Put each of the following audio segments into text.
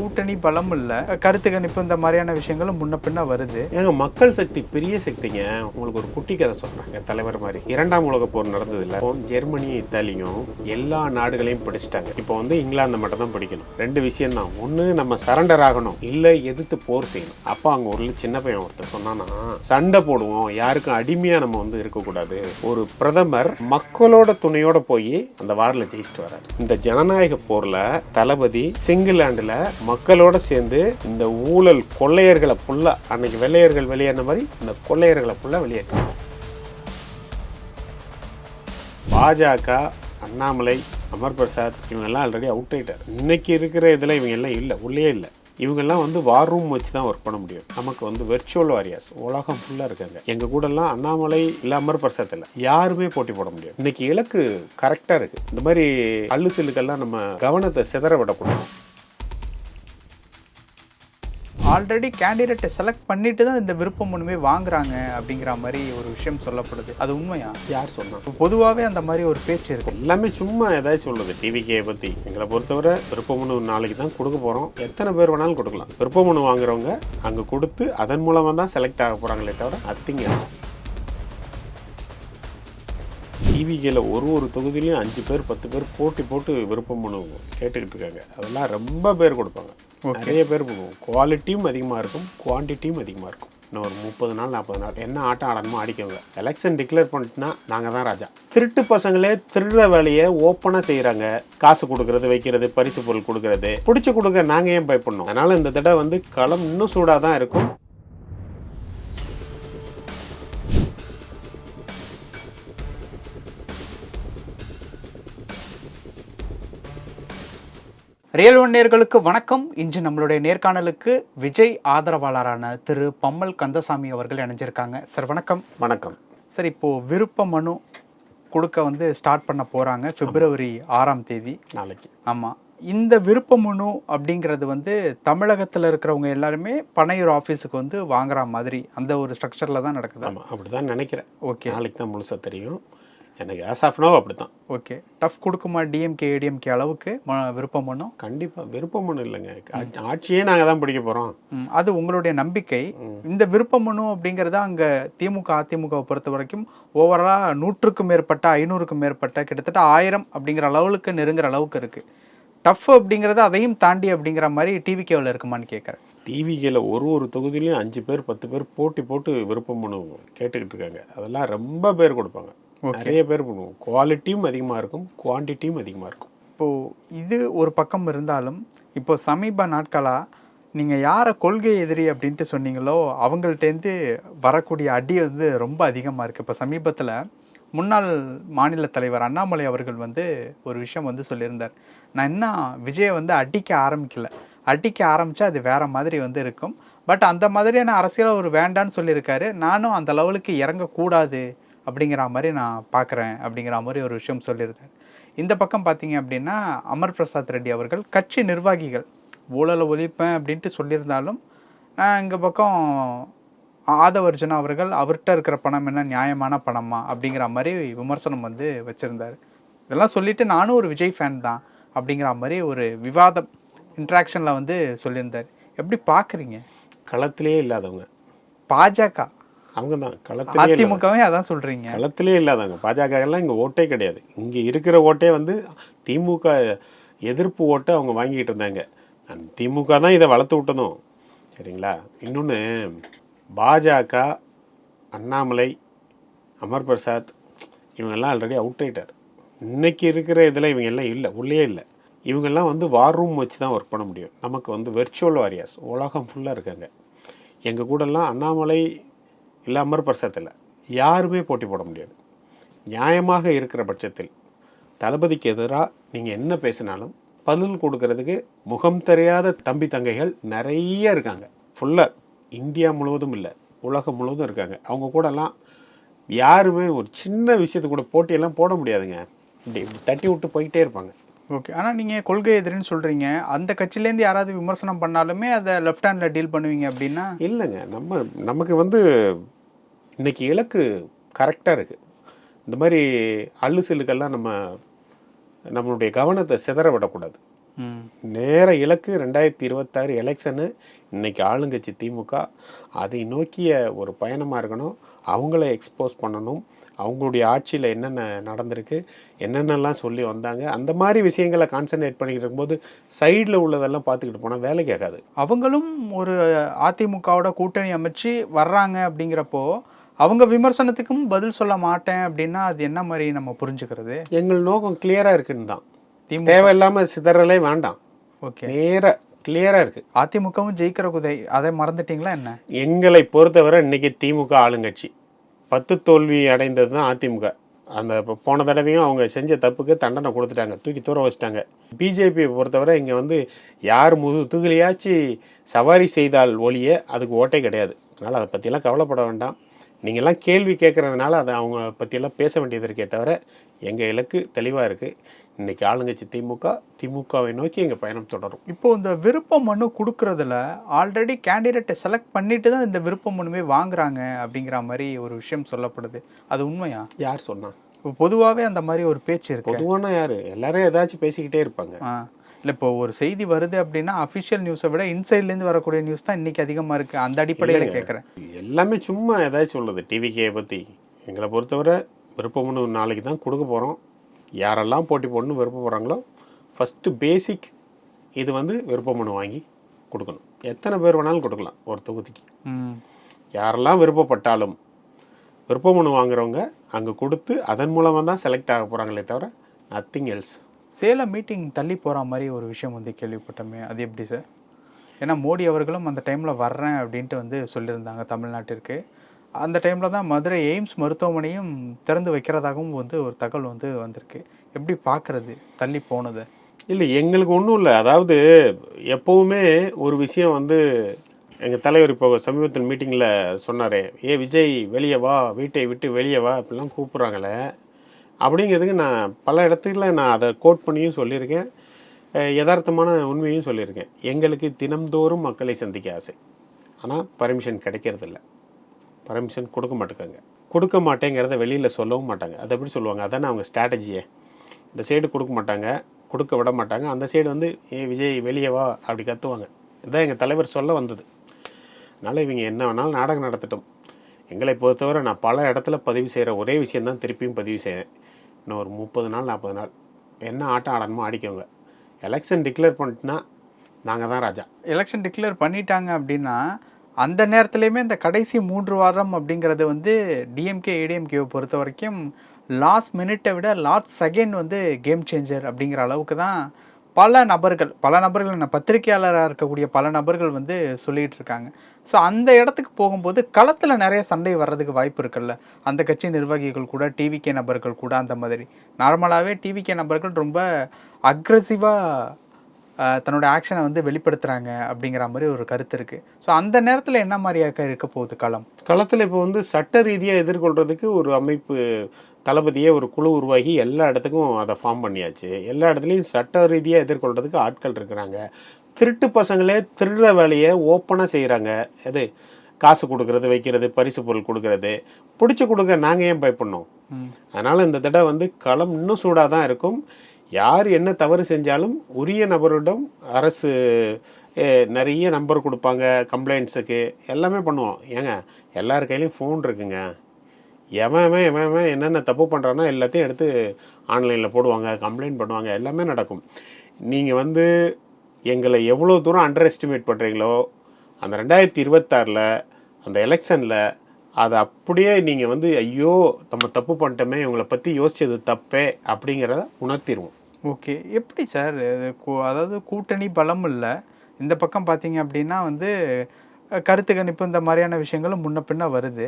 கூட்டணி பலம் இல்ல. கருத்து கணிப்பு இந்த மாதிரியான விஷயங்களும் முன்ன பின்ன வருது. ஏங்க மக்கள் சக்தி பெரிய சக்திங்க. உங்களுக்கு ஒரு குட்டி கதை சொல்றாங்க தலைவர் மாதிரி. இரண்டாம் உலக போர் நடந்தது இல்ல இப்போ ஜெர்மனியும் இத்தாலியும் எல்லா நாடுகளையும் படிச்சுட்டாங்க. இப்போ வந்து இங்கிலாந்து மட்டும் தான் படிக்கணும். ரெண்டு விஷயம் தான் ஒண்ணு நம்ம சரண்டர் ஆகணும் இல்ல எதிர்த்து போர் செய்யணும். அப்போ அங்க ஒரு சின்ன பையன் ஒருத்தர் சொன்னானா சண்டை போடுவோம் யாருக்கும் அடிமையா நம்ம வந்து இருக்கக்கூடாது. ஒரு பிரதமர் மக்களோட துணையோட போய் அந்த வாரில் ஜெயிச்சுட்டு வர்றாரு இந்த ஜனநாயக போர்ல தளபதி சிங்கிலாண்டுல மக்களோட சேர்ந்து இந்த ஊழல் கொள்ளையர்களை ஃபுல்லாக அன்னைக்கு வெள்ளையர்கள் வெளியேறின மாதிரி இந்த கொள்ளையர்களை ஃபுல்லாக வெளியேற்றாங்க பாஜக அண்ணாமலை அமர் பிரசாத் இவங்கெல்லாம் ஆல்ரெடி அவுட் ஆகிட்டார் இன்னைக்கு இருக்கிற இதில் இவங்க எல்லாம் இல்லை உள்ளே இல்லை. இவங்கெல்லாம் வந்து வார் ரூம் வச்சு தான் ஒர்க் பண்ண முடியும். நமக்கு வந்து வெர்ச்சுவல் வாரியர்ஸ் உலகம் ஃபுல்லாக இருக்காங்க. எங்கள் கூடலாம் அண்ணாமலை இல்லை அமர் பிரசாத் இல்லை யாருமே போட்டி போட முடியும் இன்னைக்கு இலக்கு கரெக்டாக இருக்குது இந்த மாதிரி அல்லு சில்லுக்கெல்லாம் நம்ம கவனத்தை சிதற விடக்கூடாது. ஆல்ரெடி கேண்டிடேட்டை செலக்ட் பண்ணிட்டு தான் இந்த விருப்ப மனுவே வாங்குறாங்க அப்படிங்கிற மாதிரி ஒரு விஷயம் சொல்லப்படுது. அது உண்மையா? யார் சொன்னா? பொதுவாகவே அந்த மாதிரி ஒரு பேச்சு இருக்கு. எல்லாமே சும்மா ஏதாச்சும் சொல்லுது. டிவிகே பற்றி எங்களை பொறுத்தவரை விருப்ப மனு நாளைக்கு தான் கொடுக்க போகிறோம் எத்தனை பேர் வேணாலும் கொடுக்கலாம். விருப்ப மனு வாங்குறவங்க அங்கே கொடுத்து அதன் மூலமாக தான் செலக்ட் ஆக போகிறாங்களே தவிர அத்திங்க டிவிகேல ஒரு ஒரு தொகுதியிலையும் அஞ்சு பேர் பத்து பேர் போட்டி போட்டு விருப்ப மனு கேட்டுக்கிட்டு இருக்காங்க. அதெல்லாம் ரொம்ப பேர் கொடுப்பாங்க. நிறைய பேர் பண்ணுவோம் குவாலிட்டியும் அதிகமாக இருக்கும். குவான்டிட்டியும் அதிகமாக இருக்கும். இன்னும் ஒரு முப்பது நாள் நாற்பது நாள். என்ன ஆட்டம் ஆடணுமோ ஆடிக்கோங்க. எலெக்ஷன் டிக்ளேர் பண்ணிட்டுனா நாங்கள் தான் ராஜா. திருட்டு பசங்களே திருடுற வேலையை ஓப்பனாக செய்கிறாங்க காசு கொடுக்கறது வைக்கிறது பரிசு பொருள் கொடுக்கறது. பிடிச்சி கொடுக்க நாங்கள் ஏன் பயப்படணும்? அதனால் இந்த தடவை வந்து களம் இன்னும் சூடாக தான் இருக்கும். ரியல் ஒன் நேர்களுக்கு வணக்கம். இன்று நம்மளுடைய நேர்காணலுக்கு விஜய் ஆதரவாளரான திரு பம்மல் கந்தசாமி அவர்கள் இணைஞ்சிருக்காங்க. சார் வணக்கம். வணக்கம். சார் இப்போ விருப்ப மனு கொடுக்க வந்து ஸ்டார்ட் பண்ண போறாங்க பிப்ரவரி ஆறாம் தேதி. நாளைக்கு. ஆமாம் இந்த விருப்ப மனு அப்படிங்கிறது வந்து தமிழகத்தில் இருக்கிறவங்க எல்லாருமே பனையூர் ஆஃபீஸுக்கு வந்து வாங்குற மாதிரி அந்த ஒரு ஸ்ட்ரக்சரில் தான் நடக்குது? ஆமாம் அப்படி தான் நினைக்கிறேன். ஓகே. நாளைக்கு தான் முழுசாக தெரியும். எனக்கு ஆஸ் ஆஃப் நோ அப்படி தான் ஓகே டஃப் கொடுக்குமா டிஎம்கே ஏடிஎம்கே அளவுக்கு ம- விருப்ப மனு கண்டிப்பாக விருப்பம் ஒன்றும் இல்லைங்க. ஆட்சியே நாங்கள் தான் பிடிக்க போகிறோம் அது உங்களுடைய நம்பிக்கை. இந்த விருப்ப மனு அப்படிங்கிறது அங்க திமுக அதிமுகவை பொறுத்த வரைக்கும் ஓவரலா நூற்றுக்கும் மேற்பட்ட ஐநூறுக்கும் மேற்பட்ட கிட்டத்தட்ட ஆயிரம் அப்படிங்கிற அளவுக்கு நெருங்குற அளவுக்கு இருக்கு. டஃப் அப்படிங்கிறது அதையும் தாண்டி அப்படிங்கிற மாதிரி டிவி கேவில் இருக்குமான்னு கேட்குறேன் டிவிக்கில் ஒரு ஒரு தொகுதியிலையும் அஞ்சு பேர் பத்து பேர் போட்டி போட்டு விருப்பம் மனு கேட்டுக்கிட்டு இருக்காங்க. அதெல்லாம் ரொம்ப பேர் கொடுப்பாங்க. நிறைய பேர் பண்ணுவோம். குவாலிட்டியும் அதிகமாக இருக்கும் குவான்டிட்டியும் அதிகமாக இருக்கும். இப்போ இது ஒரு பக்கம் இருந்தாலும் இப்போ சமீப நாட்களா நீங்க யாரை கொள்கை எதிரி அப்படின்ட்டு சொன்னீங்களோ அவங்கள்ட்டேருந்து வரக்கூடிய அடி வந்து ரொம்ப அதிகமா இருக்கு. இப்போ சமீபத்துல முன்னாள் மாநில தலைவர் அண்ணாமலை அவர்கள் வந்து ஒரு விஷயம் வந்து சொல்லியிருந்தார். நான் என்ன விஜயை வந்து அடிக்க ஆரம்பிக்கல. அடிக்க ஆரம்பிச்சா அது வேற மாதிரி வந்து இருக்கும். பட் அந்த மாதிரியான அரசியல் அவர் வேண்டான்னு சொல்லியிருக்காரு. நானும் அந்த லெவலுக்கு இறங்கக்கூடாது. அப்படிங்கிற மாதிரி நான் பார்க்குறேன் அப்படிங்கிற மாதிரி ஒரு விஷயம் சொல்லியிருக்காரு இந்த பக்கம் பார்த்தீங்க அப்படின்னா அமர் பிரசாத் ரெட்டி அவர்கள் கட்சி நிர்வாகிகள் ஊழலை ஒழிப்பேன் அப்படின்ட்டு சொல்லியிருந்தாலும் நான் இங்கே பக்கம் ஆதவர்ஜுனா அவர்கள் அவர்கிட்ட இருக்கிற பணம் என்ன நியாயமான பணமா அப்படிங்கிற மாதிரி விமர்சனம் வந்து வச்சுருந்தார். இதெல்லாம் சொல்லிட்டு நானும் ஒரு விஜய் ஃபேன் தான் அப்படிங்கிற மாதிரி ஒரு விவாதம் இன்ட்ராக்ஷனில் வந்து சொல்லியிருந்தார். எப்படி பார்க்குறீங்க? களத்திலே இல்லாதவங்க. பாஜக. அவங்க தான் களத்திலே அதிமுகவே அதான் சொல்கிறீங்க களத்திலே இல்லாதவங்க. பாஜக எல்லாம் இங்கே ஓட்டே கிடையாது. இங்கே இருக்கிற ஓட்டே வந்து திமுக எதிர்ப்பு ஓட்டை அவங்க வாங்கிட்டு இருந்தாங்க. திமுக தான் இதை வளர்த்து விட்டதும். சரிங்களா? இன்னொன்று பாஜக அண்ணாமலை அமர் பிரசாத் இவங்கெல்லாம் ஆல்ரெடி அவுட் ஆயிட்டார். இன்னைக்கு இருக்கிற இதில் இவங்க எல்லாம் இல்லை. உள்ளே இல்லை. இவங்கெல்லாம் வந்து வார் ரூம் வச்சு தான் ஒர்க் பண்ண முடியும். நமக்கு வந்து வெர்ச்சுவல் வாரியாஸ் உலகம் ஃபுல்லாக இருக்காங்க. எங்கள் கூடலாம் அண்ணாமலை இல்லை அமர் பிரசாத்தில் இல்லை யாருமே போட்டி போட முடியாது. நியாயமாக இருக்கிற பட்சத்தில் தளபதிக்கு எதிராக நீங்கள் என்ன பேசினாலும் பதில் கொடுக்கறதுக்கு முகம் தெரியாத தம்பி தங்கைகள் நிறைய இருக்காங்க. ஃபுல்லாக இந்தியா முழுவதும் இல்லை உலகம் முழுவதும் இருக்காங்க. அவங்க கூடலாம் யாருமே ஒரு சின்ன விஷயத்து கூட போட்டியெல்லாம் போட முடியாதுங்க. இப்படி இப்படி தட்டி விட்டு போயிட்டே இருப்பாங்க. ஓகே. ஆனால் நீங்கள் கொள்கை எதிரின்னு சொல்கிறீங்க அந்த கட்சியிலேருந்து யாராவது விமர்சனம் பண்ணாலுமே அதை லெஃப்ட் ஹேண்டில் டீல் பண்ணுவீங்க அப்படின்னா? இல்லைங்க. நம்ம நமக்கு வந்து இன்னைக்கு இலக்கு கரெக்டாக இருக்குது இந்த மாதிரி அள்ளு நம்ம நம்மளுடைய கவனத்தை சிதற விடக்கூடாது. நேர இலக்கு ரெண்டாயிரத்தி இருபத்தாறு எலெக்ஷனு. இன்னைக்கு ஆளுங்கட்சி திமுக அதை நோக்கிய ஒரு பயணமாக இருக்கணும். அவங்கள எக்ஸ்போஸ் பண்ணணும். அவங்களுடைய ஆட்சியில் என்னென்ன நடந்திருக்கு என்னென்னலாம் சொல்லி வந்தாங்க அந்த மாதிரி விஷயங்களை கான்சென்ட்ரேட் பண்ணிக்கிட்டு இருக்கும்போது சைடில் உள்ளதெல்லாம் பார்த்துக்கிட்டு போனால் வேலை கேட்காது. அவங்களும் ஒரு அதிமுகவோட கூட்டணி அமைச்சு வர்றாங்க அப்படிங்கிறப்போ அவங்க விமர்சனத்துக்கும் பதில் சொல்ல மாட்டேன் அப்படின்னா அது என்ன மாதிரி நம்ம புரிஞ்சுக்கிறது? எங்கள் நோக்கம் கிளியராக இருக்குன்னு தான். தேவையில்லாமல் சிதறலே வேண்டாம். ஓகே. நேராக கிளியராக இருக்குது அதிமுகவும் ஜெயிக்கிற குதை அதை மறந்துட்டீங்களா என்ன? எங்களை பொறுத்தவரை இன்னைக்கு திமுக ஆளுங்கட்சி. பத்து தோல்வி அடைந்தது தான் அதிமுக. அந்த போன தடவையும் அவங்க செஞ்ச தப்புக்கு தண்டனை கொடுத்துட்டாங்க. தூக்கி தூர வச்சிட்டாங்க. பிஜேபியை பொறுத்தவரை இங்கே வந்து யார் முது துகிலையாச்சு சவாரி செய்தால் ஒழிய அதுக்கு ஓட்டே கிடையாது. அதனால் அதை பற்றியெல்லாம் கவலைப்பட வேண்டாம். நீங்கள்லாம் கேள்வி கேட்குறதுனால அதை அவங்க பற்றியெல்லாம் பேச வேண்டியது இருக்கே தவிர எங்கள் இலக்கு தெளிவாக இருக்குது இன்னைக்கு ஆளுங்கட்சி திமுக திமுகவை நோக்கி எங்கள் பயணம் தொடரும். இப்போ இந்த விருப்ப மனு கொடுக்கறதுல ஆல்ரெடி கேண்டிடேட்டை செலக்ட் பண்ணிட்டு தான் இந்த விருப்ப மனுவே வாங்குறாங்க அப்படிங்கிற மாதிரி ஒரு விஷயம் சொல்லப்படுது. அது உண்மையா? யார் சொன்னா? இப்போ பொதுவாகவே அந்த மாதிரி ஒரு பேச்சு இருக்கு. பொதுவான யார்? எல்லாரும் ஏதாச்சும் பேசிக்கிட்டே இருப்பாங்க. இல்லை இப்போ ஒரு செய்தி வருது அப்படின்னா அஃபிஷியல் நியூஸை விட இன்சைட்லேருந்து வரக்கூடிய நியூஸ் தான் இன்னைக்கு அதிகமாக இருக்கு. அந்த அடிப்படையில். கேட்குறேன் எல்லாமே சும்மா ஏதாச்சும் சொல்லுது டிவிகேயை பற்றி எங்களை பொறுத்தவரை விருப்பம்னு நாளைக்கு தான் கொடுக்க போகிறோம் யாரெல்லாம் போட்டி போடணும் விருப்பப்படுறாங்களோ ஃபஸ்ட்டு பேசிக் இது வந்து விருப்ப மனு வாங்கி கொடுக்கணும். எத்தனை பேர் வேணாலும் கொடுக்கலாம் ஒரு தொகுதிக்கு. யாரெல்லாம் விருப்பப்பட்டாலும் விருப்ப மனு வாங்குறவங்க அங்கே கொடுத்து அதன் மூலமாக தான் செலக்ட் ஆக போகிறாங்களே தவிர நத்திங் எல்ஸ் சேலம் மீட்டிங் தள்ளி போகிற மாதிரி ஒரு விஷயம் வந்து கேள்விப்பட்டோமே. அது எப்படி சார் ஏன்னா மோடி அவர்களும் அந்த டைமில் வர்றேன் அப்படின்ட்டு வந்து சொல்லியிருந்தாங்க தமிழ்நாட்டிற்கு. அந்த டைமில் தான் மதுரை எய்ம்ஸ் மருத்துவமனையும் திறந்து வைக்கிறதாகவும் வந்து ஒரு தகவல் வந்து வந்திருக்கு. எப்படி பார்க்கறது தள்ளி போனதை. இல்லை எங்களுக்கு ஒன்றும் இல்லை. அதாவது எப்போவுமே ஒரு விஷயம் வந்து எங்கள் தலைவர் இப்போ சமீபத்தில் மீட்டிங்கில் சொன்னாரே. ஏ விஜய் வெளியே வா. வீட்டை விட்டு வெளியே வா. இப்படிலாம் கூப்பிட்றாங்களே. அப்படிங்கிறதுக்கு நான் பல இடத்துல நான் அதை கோட் பண்ணியும் சொல்லியிருக்கேன். யதார்த்தமான உண்மையும் சொல்லியிருக்கேன். எங்களுக்கு தினம்தோறும் மக்களை சந்திக்க ஆசை. ஆனால் பர்மிஷன் கிடைக்கிறதில்ல. பர்மிஷன் கொடுக்க மாட்டேங்காங்க கொடுக்க மாட்டேங்கிறத வெளியில் சொல்லவும் மாட்டாங்க. அதை எப்படி சொல்லுவாங்க? அதானே அவங்க ஸ்ட்ராட்டஜியே இந்த சைடு கொடுக்க மாட்டாங்க கொடுக்க விட மாட்டாங்க. அந்த சைடு வந்து ஏ விஜய் வெளியே வா அப்படி கத்துவாங்க. இதுதான் எங்கள் தலைவர் சொல்ல வந்தது. அதனால் இவங்க என்ன வேணாலும் நாடகம் நடத்தட்டும். எங்களை பொறுத்தவரை நான் பல இடத்துல பதிவு செய்கிற ஒரே விஷயந்தான் திருப்பியும் பதிவு செய்வேன் இன்னும் ஒரு முப்பது நாள் நாற்பது நாள். என்ன ஆட்டம் ஆடணுமோ ஆடிக்கோங்க. எலெக்ஷன் டிக்ளேர் பண்ணிட்டுனா நாங்கள் தான் ராஜா. எலெக்ஷன் டிக்ளேர் பண்ணிட்டாங்க அப்படின்னா அந்த நேரத்துலையுமே இந்த கடைசி மூன்று வாரம் அப்படிங்கிறது வந்து டிஎம்கே ஏடிஎம்கேவை பொறுத்த வரைக்கும் லாஸ்ட் மினிட்டை விட லாஸ்ட் செகண்ட் வந்து கேம் சேஞ்சர் அப்படிங்கிற அளவுக்கு தான் பல நபர்கள் பல நபர்கள் என்ன பத்திரிகையாளராக இருக்கக்கூடிய பல நபர்கள் வந்து சொல்லிகிட்டு இருக்காங்க. ஸோ அந்த இடத்துக்கு போகும்போது களத்தில் நிறைய சண்டை வர்றதுக்கு வாய்ப்பு இருக்குல்ல. அந்த கட்சி நிர்வாகிகள் கூட டிவிகே நபர்கள் கூட அந்த மாதிரி. நார்மலாகவே டிவிகே நபர்கள் ரொம்ப அக்ரஸிவாக தன்னோட ஆக்ஷனை வந்து வெளிப்படுத்துறாங்க அப்படிங்கிற மாதிரி ஒரு கருத்து இருக்கு. ஸோ அந்த நேரத்தில் என்ன மாதிரியாக இருக்க போகுது களம்? களத்தில் இப்போ வந்து சட்ட ரீதியாக எதிர்கொள்றதுக்கு ஒரு அமைப்பு தளபதியே ஒரு குழு உருவாகி எல்லா இடத்துக்கும் அதை ஃபார்ம் பண்ணியாச்சு. எல்லா இடத்துலையும் சட்ட ரீதியாக எதிர்கொள்றதுக்கு ஆட்கள் இருக்கிறாங்க. திருட்டு பசங்களே திருடுற வேலையை ஓப்பனாக செய்கிறாங்க எது? காசு கொடுக்கறது வைக்கிறது பரிசு பொருள் கொடுக்கறது. பிடிச்சி கொடுக்க நாங்கள் ஏன் பயப்படணும்? அதனால் இந்த தடவை வந்து களம் இன்னும் சூடாக தான் இருக்கும். யார் என்ன தவறு செஞ்சாலும் உரிய நபரிடம் அரசு நிறைய நம்பர் கொடுப்பாங்க கம்ப்ளைண்ட்ஸுக்கு எல்லாமே பண்ணுவோம். ஏங்க எல்லார் கையிலையும் ஃபோன் இருக்குங்க. எவன் எவன் என்னென்ன தப்பு பண்ணுறானோ எல்லாத்தையும் எடுத்து ஆன்லைனில் போடுவாங்க கம்ப்ளைண்ட் பண்ணுவாங்க. எல்லாமே நடக்கும். நீங்கள் வந்து எங்களை எவ்வளோ தூரம் அண்டர் எஸ்டிமேட் பண்ணுறீங்களோ அந்த ரெண்டாயிரத்தி இருபத்தாறில் அந்த எலெக்ஷனில் அதை அப்படியே நீங்கள் வந்து ஐயோ நம்ம தப்பு பண்ணிட்டோமே இவங்களை பற்றி யோசிச்சது தப்பே அப்படிங்கிறத உணர்த்திடுவோம் ஓகே. எப்படி சார்? அதாவது கூட்டணி பலம் இல்லை. இந்த பக்கம் பார்த்தீங்க அப்படின்னா வந்து கருத்து கணிப்பு இந்த மாதிரியான விஷயங்களும் முன்ன பின்ன வருது.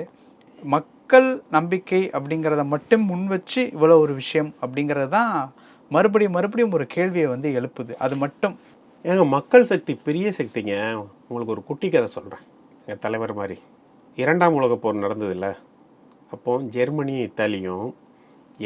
மக்கள் நம்பிக்கை அப்படிங்கிறத மட்டும் முன் வச்சு இவ்வளோ ஒரு விஷயம் அப்படிங்கிறது தான் மறுபடியும் மறுபடியும் ஒரு கேள்வியை வந்து எழுப்புது. அது மட்டும். ஏங்க மக்கள் சக்தி பெரிய சக்திங்க. உங்களுக்கு ஒரு குட்டி கதை சொல்கிறேன் என் தலைவர் மாதிரி. இரண்டாம் உலகப் போர் நடந்ததில்ல. அப்போ ஜெர்மனியும் இத்தாலியும்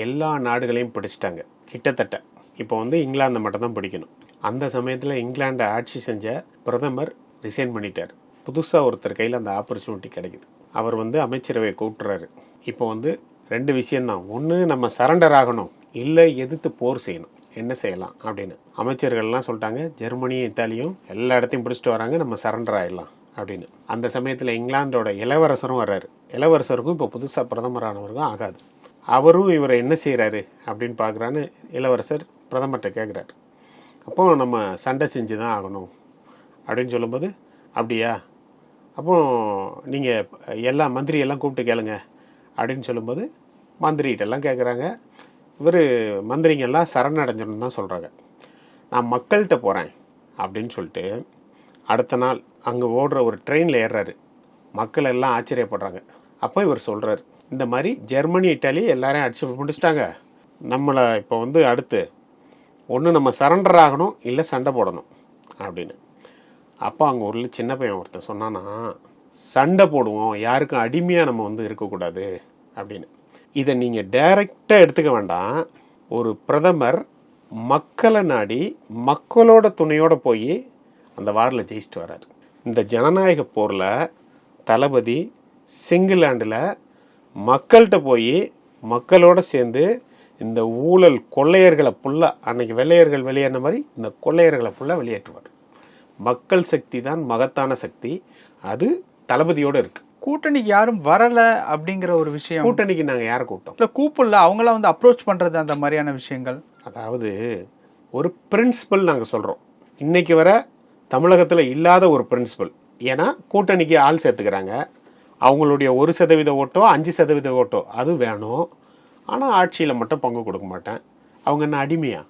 எல்லா நாடுகளையும் பிடிச்சிட்டாங்க. கிட்டத்தட்ட. இப்போ வந்து இங்கிலாந்தை மட்டும் தான் பிடிக்கணும். அந்த சமயத்தில் இங்கிலாண்டை ஆட்சி செஞ்ச பிரதமர் ரிசைன் பண்ணிட்டார். புதுசாக ஒருத்தர் கையில் அந்த ஆப்பர்ச்சுனிட்டி கிடைக்குது. அவர் வந்து அமைச்சரவை கூட்டுறாரு. இப்போ வந்து ரெண்டு விஷயந்தான் ஒன்று நம்ம சரண்டர் ஆகணும். இல்லை எதிர்த்து போர் செய்யணும். என்ன செய்யலாம் அப்படின்னு. அமைச்சர்கள்லாம் சொல்லிட்டாங்க ஜெர்மனியும் இத்தாலியும் எல்லா இடத்தையும் பிடிச்சிட்டு வராங்க. நம்ம சரண்டர் ஆயிடலாம். அப்படின்னு. அந்த சமயத்தில் இங்கிலாந்தோட இளவரசரும் வர்றாரு. இளவரசருக்கும் இப்போ புதுசாக பிரதமரானவருக்கும் ஆகாது. அவரும் இவரை என்ன செய்கிறாரு அப்படின்னு பார்க்குறான்னு இளவரசர் பிரதமர்கிட்ட கேட்குறாரு அப்போ நம்ம சண்டை செஞ்சு தான் ஆகணும் அப்படின்னு சொல்லும்போது அப்படியா? அப்போ நீங்கள் எல்லா மந்திரியெல்லாம் கூப்பிட்டு கேளுங்க அப்படின்னு சொல்லும்போது மந்திரிகிட்டெல்லாம் கேட்குறாங்க இவர் மந்திரிங்கெல்லாம் சரணடைஞ்சிடணும் தான் சொல்கிறாங்க நான் மக்கள்கிட்ட போகிறேன் அப்படின்னு சொல்லிட்டு அடுத்த நாள் அங்கே ஓடுற ஒரு ட்ரெயினில் ஏறுறாரு. மக்கள் எல்லாம் ஆச்சரியப்படுறாங்க. அப்போ இவர் சொல்கிறார் இந்த மாதிரி ஜெர்மனி இட்டாலி எல்லாரையும் அடிச்சு முடிச்சிட்டாங்க. நம்மளை இப்போ வந்து அடுத்து ஒன்று நம்ம சரண்டர் ஆகணும் இல்லை சண்டை போடணும் அப்படின்னு. அப்போ அங்கே ஒரு சின்ன பையன் ஒருத்தன் சொன்னான்னா சண்டை போடுவோம் யாருக்கும் அடிமையாக நம்ம வந்து இருக்கக்கூடாது அப்படின்னு. இதை நீங்கள் டைரெக்டாக எடுத்துக்க வேண்டாம். ஒரு பிரதமர் மக்களை நாடி மக்களோட துணையோடு போய் அந்த வாரில் ஜெயிச்சிட்டு வர்றாரு. இந்த ஜனநாயக போரில் தளபதி சிங்கிலாண்டில் மக்கள்கிட்ட போய் மக்களோட சேர்ந்து இந்த ஊழல் கொள்ளையர்களை ஃபுல்லாக அன்னைக்கு வெள்ளையர்கள் வெளியேறின மாதிரி இந்த கொள்ளையர்களை ஃபுல்லாக வெளியேற்றுவார். மக்கள் சக்தி தான் மகத்தான சக்தி. அது தளபதியோடு இருக்கு. கூட்டணிக்கு யாரும் வரல அப்படிங்கிற ஒரு விஷயம். கூட்டணிக்கு நாங்கள் யாரை கூப்பிட்டோம் இல்ல கூப்பிடல அவங்களாம் வந்து அப்ரோச் பண்றது அந்த மாதிரியான விஷயங்கள். அதாவது ஒரு பிரின்சிபல் நாங்கள் சொல்கிறோம் இன்னைக்கு வர தமிழகத்தில் இல்லாத ஒரு பிரின்சிபல் ஏன்னா கூட்டணிக்கு ஆள் சேர்த்துக்கிறாங்க. அவங்களுடைய ஒரு சதவீத ஓட்டோ அஞ்சு சதவீத ஓட்டோ அது வேணும். ஆனால் ஆட்சியில் மட்டும் பங்கு கொடுக்க மாட்டேன். அவங்க என்ன அடிமையா.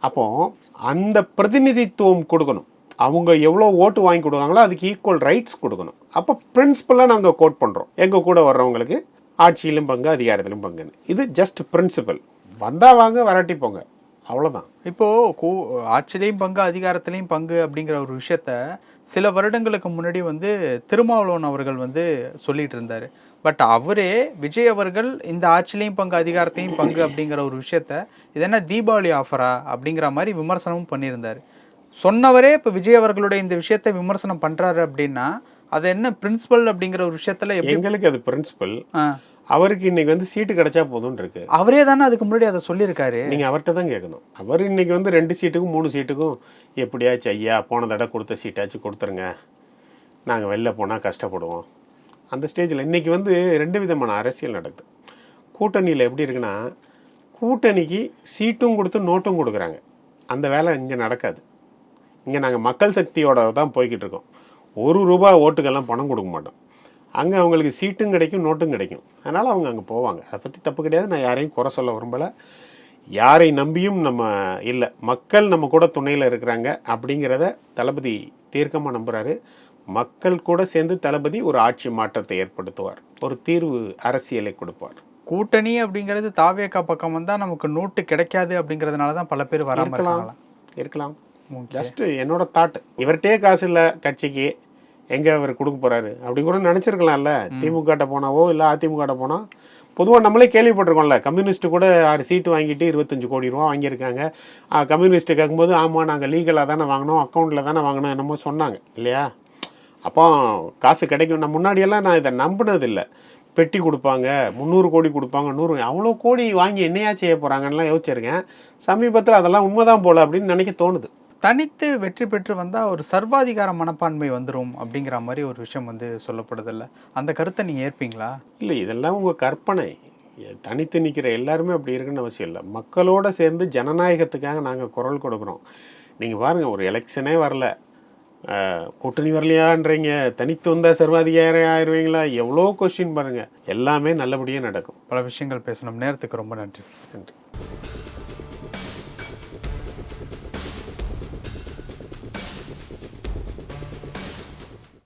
அப்போ அந்த பிரதிநிதித்துவம் கொடுக்கணும். அவங்க எவ்வளோ ஓட்டு வாங்கி கொடுக்காங்களோ அதுக்கு ஈக்குவல் ரைட்ஸ் கொடுக்கணும். அப்போ பிரின்சிபலாக நாங்கள் கோட் பண்ணுறோம் எங்கள் கூட வர்றவங்களுக்கு ஆட்சியிலும் பங்கு அதிகாரத்திலும் பங்குன்னு. இது ஜஸ்ட் பிரின்சிபல் வந்தா வாங்க வராட்டி போங்க. அவ்வளோதான் இப்போ கூ- ஆட்சியிலையும் பங்கு அதிகாரத்திலையும் பங்கு அப்படிங்கிற ஒரு விஷயத்த சில வருடங்களுக்கு முன்னாடி வந்து திருமாவளவன் அவர்கள் வந்து சொல்லிட்டு இருந்தாரு. பட் அவரே விஜய் அவர்கள் இந்த ஆட்சியிலையும் பங்கு அதிகாரத்தையும் பங்கு அப்படிங்கிற ஒரு விஷயத்த இது என்ன தீபாவளி ஆஃபரா அப்படிங்கிற மாதிரி விமர்சனமும் பண்ணியிருந்தாரு. சொன்னவரே இப்போ விஜய் அவர்களுடைய இந்த விஷயத்தை விமர்சனம் பண்றாரு அப்படின்னா அது என்ன பிரின்சிபல் அப்படிங்கிற ஒரு விஷயத்துல எங்களுக்கு அது பிரின்சிபல். அவருக்கு இன்னைக்கு வந்து சீட்டு கிடைச்சா போதும்னு இருக்கு. அவரே தானே அதுக்கு முன்னாடி அதை சொல்லியிருக்காரு. நீங்கள் அவர்கிட்ட தான் கேட்கணும். அவர் இன்னைக்கு வந்து ரெண்டு சீட்டுக்கும் மூணு சீட்டுக்கும் எப்படியாச்சும் ஐயா போன தடவை கொடுத்த சீட்டாச்சும் கொடுத்துருங்க. நாங்கள் வெளில போனால் கஷ்டப்படுவோம். அந்த ஸ்டேஜில் இன்னைக்கு வந்து ரெண்டு விதமான அரசியல் நடக்குது. கூட்டணியில் எப்படி இருக்குன்னா கூட்டணிக்கு சீட்டும் கொடுத்து நோட்டும் கொடுக்குறாங்க. அந்த வேலை இங்கே நடக்காது. இங்கே நாங்கள் மக்கள் சக்தியோட தான் போய்கிட்டு இருக்கோம். ஒரு ரூபாய் ஓட்டுக்கெல்லாம் பணம் கொடுக்க மாட்டோம். அங்கே அவங்களுக்கு சீட்டும் கிடைக்கும் நோட்டும் கிடைக்கும். அதனால் அவங்க அங்கே போவாங்க. அதை பற்றி தப்பு கிடையாது. நான் யாரையும் குறை சொல்ல விரும்பலை. யாரை நம்பியும் நம்ம இல்லை. மக்கள் நம்ம கூட துணையில் இருக்கிறாங்க அப்படிங்கிறத தளபதி தீர்க்கமாக நம்புகிறாரு மக்கள் கூட சேர்ந்து தளபதி ஒரு ஆட்சி மாற்றத்தை ஏற்படுத்துவார். ஒரு தீர்வு அரசியலை கொடுப்பார். கூட்டணி அப்படிங்கிறது தாவேக்கா பக்கம் வந்தா நமக்கு நோட்டு கிடைக்காது அப்படிங்கறதுனால தான் பல பேர் வராம இருக்கலாம். இருக்கலாம். ஜஸ்ட் என்னோட தாட் இவர்கிட்டே காசு இல்லை கட்சிக்கு. எங்கே அவர் கொடுக்க போகிறாரு அப்படி கூட நினச்சிருக்கலாம்ல. திமுகட்ட போனாவோ இல்லை அதிமுகட்ட போனால் பொதுவாக நம்மளே கேள்விப்பட்டிருக்கோம்ல. கம்யூனிஸ்ட் கூட ஆறு சீட்டு வாங்கிட்டு இருபத்தஞ்சு கோடி ரூபா வாங்கியிருக்காங்க. கம்யூனிஸ்ட்டு கம்யூனிஸ்ட் கேட்கும்போது ஆமாம் நாங்கள் லீகலாக தானே வாங்கினோம் அக்கௌண்ட்டில் தானே வாங்கினோம் என்னமோ சொன்னாங்க. இல்லையா? அப்போ காசு கிடைக்கும். நான் முன்னாடியெல்லாம் நான் இதை நம்பினது இல்லை பெட்டி கொடுப்பாங்க முந்நூறு கோடி கொடுப்பாங்க நூறு அவ்வளோ கோடி வாங்கி என்னையா செய்ய போகிறாங்கன்னுலாம் யோசிச்சிருக்கேன். சமீபத்தில் அதெல்லாம் உண்மைதான் போல அப்படின்னு நினைக்க தோணுது. தனித்து வெற்றி பெற்று வந்தா ஒரு சர்வாதிகார மனப்பான்மை வந்துரும் அப்படிங்கிற மாதிரி ஒரு விஷயம் வந்து சொல்லப்படுதில்ல. அந்த கருத்தை நீங்க ஏற்பீங்களா? இல்லை இதெல்லாம் உங்கள் கற்பனை. தனித்து நிற்கிற எல்லாருமே அப்படி இருக்குன்னு அவசியம் இல்லை. மக்களோட சேர்ந்து ஜனநாயகத்துக்காக நாங்கள் குரல் கொடுக்குறோம். நீங்கள் பாருங்கள் ஒரு எலெக்ஷனே வரல. கூட்டணி வரலையான்றீங்க. தனித்து வந்தால் சர்வாதிகாரி ஆயிடுவீங்களா எவ்வளோ கொஸ்டின் பாருங்கள் எல்லாமே நல்லபடியாக நடக்கும். பல விஷயங்கள் பேசணும். நேரத்துக்கு ரொம்ப நன்றி. நன்றி.